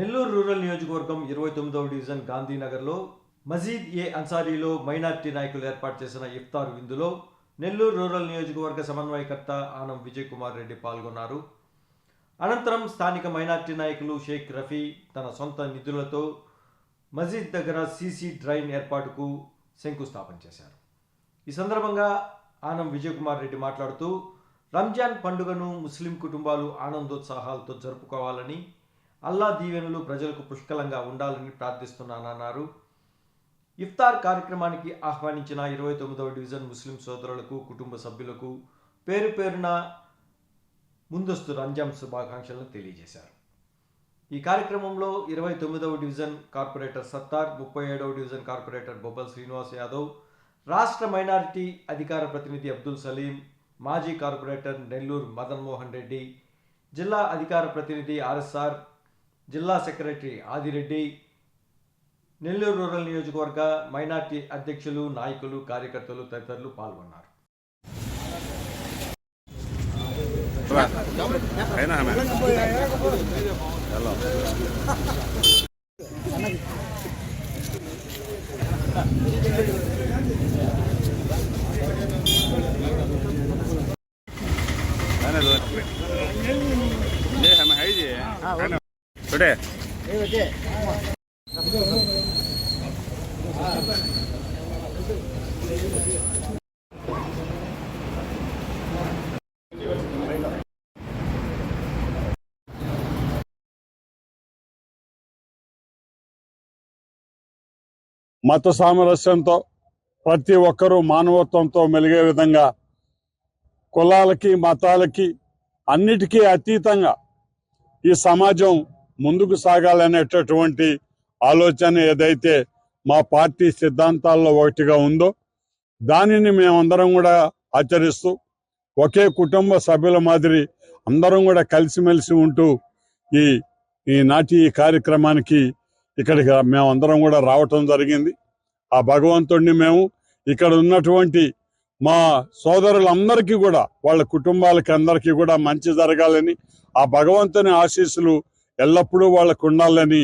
Nellore rural నియోజకవర్గం ఇరవై తొమ్మిదవ డివిజన్ గాంధీనగర్లో మజీద్ ఏ అన్సారీలో మైనార్టీ నాయకులు ఏర్పాటు చేసిన ఇఫ్తార్ విందులో నెల్లూరు రూరల్ నియోజకవర్గ సమన్వయకర్త ఆనం విజయ్ కుమార్ రెడ్డి పాల్గొన్నారు. అనంతరం స్థానిక మైనార్టీ నాయకులు షేక్ రఫీ తన సొంత నిధులతో మజీద్ దగ్గర సీసీ డ్రైన్ ఏర్పాటుకు శంకుస్థాపన చేశారు. ఈ సందర్భంగా ఆనం విజయ్ కుమార్ రెడ్డి మాట్లాడుతూ రంజాన్ పండుగను ముస్లిం కుటుంబాలు ఆనందోత్సాహాలతో జరుపుకోవాలని అల్లా దీవెనలు ప్రజలకు పుష్కలంగా ఉండాలని ప్రార్థిస్తున్నానన్నారు. ఇఫ్తార్ కార్యక్రమానికి ఆహ్వానించిన ఇరవై తొమ్మిదవ డివిజన్ ముస్లిం సోదరులకు కుటుంబ సభ్యులకు పేరు పేరున ముందస్తు రంజాన్ శుభాకాంక్షలను తెలియజేశారు. ఈ కార్యక్రమంలో ఇరవై తొమ్మిదవ డివిజన్ కార్పొరేటర్ సత్తార్ ముప్పై ఏడవ డివిజన్ కార్పొరేటర్ బొబ్బల్ శ్రీనివాస్ యాదవ్ రాష్ట్ర మైనారిటీ అధికార ప్రతినిధి అబ్దుల్ సలీం మాజీ కార్పొరేటర్ నెల్లూరు మదన్ మోహన్ రెడ్డి జిల్లా అధికార ప్రతినిధి ఆర్ఎస్ఆర్ జిల్లా సెక్రటరీ ఆదిరెడ్డి నెల్లూరు రూరల్ నియోజకవర్గ మైనార్టీ అధ్యక్షులు నాయకులు కార్యకర్తలు తదితరులు పాల్గొన్నారు అయినా ఆమె హలో आने दो ये हमें है जी మత సామరస్యంతో ప్రతి ఒక్కరూ మానవత్వంతో మెలిగే విధంగా కులాలకి మతాలకి అన్నిటికీ అతీతంగా ఈ సమాజం ముందుకు సాగాలనేటటువంటి ఆలోచన ఏదైతే మా పార్టీ సిద్ధాంతాల్లో ఒకటిగా ఉందో దానిని మేమందరం కూడా ఆచరిస్తూ ఒకే కుటుంబ సభ్యుల మాదిరి అందరం కూడా కలిసిమెలిసి ఉంటూ ఈ ఈనాటి ఈ కార్యక్రమానికి ఇక్కడికి మేమందరం కూడా రావటం జరిగింది. ఆ భగవంతుడిని మేము ఇక్కడ ఉన్నటువంటి మా సోదరులందరికీ కూడా వాళ్ళ కుటుంబాలకి అందరికీ కూడా మంచి జరగాలని ఆ భగవంతుని ఆశీస్సులు ఎల్లప్పుడూ వాళ్ళకు ఉండాలని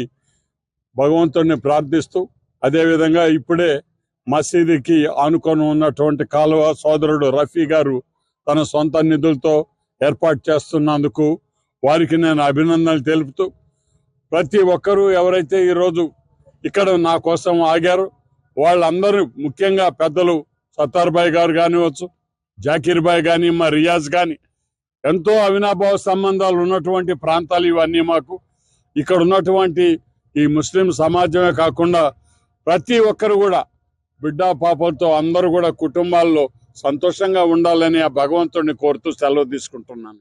భగవంతుడిని ప్రార్థిస్తూ అదేవిధంగా ఇప్పుడే మసీదుకి ఆనుకొని ఉన్నటువంటి కాలువ సోదరుడు రఫీ గారు తన సొంత నిధులతో ఏర్పాటు చేస్తున్నందుకు వారికి నేను అభినందనలు తెలుపుతూ ప్రతి ఒక్కరూ ఎవరైతే ఈరోజు ఇక్కడ నా కోసం ఆగారు వాళ్ళందరూ ముఖ్యంగా పెద్దలు సత్తార్బాయ్ గారు కానివచ్చు జాకీర్బాయ్ కానీ మా రియాజ్ కానీ ఎంతో అవినాభావ సంబంధాలు ఉన్నటువంటి ప్రాంతాలు ఇవన్నీ మాకు. ఇక్కడ ఉన్నటువంటి ఈ ముస్లిం సమాజమే కాకుండా ప్రతి ఒక్కరు కూడా బిడ్డ పాపలతో అందరూ కూడా కుటుంబాల్లో సంతోషంగా ఉండాలని ఆ భగవంతుడిని కోరుతూ సెలవు తీసుకుంటున్నాను.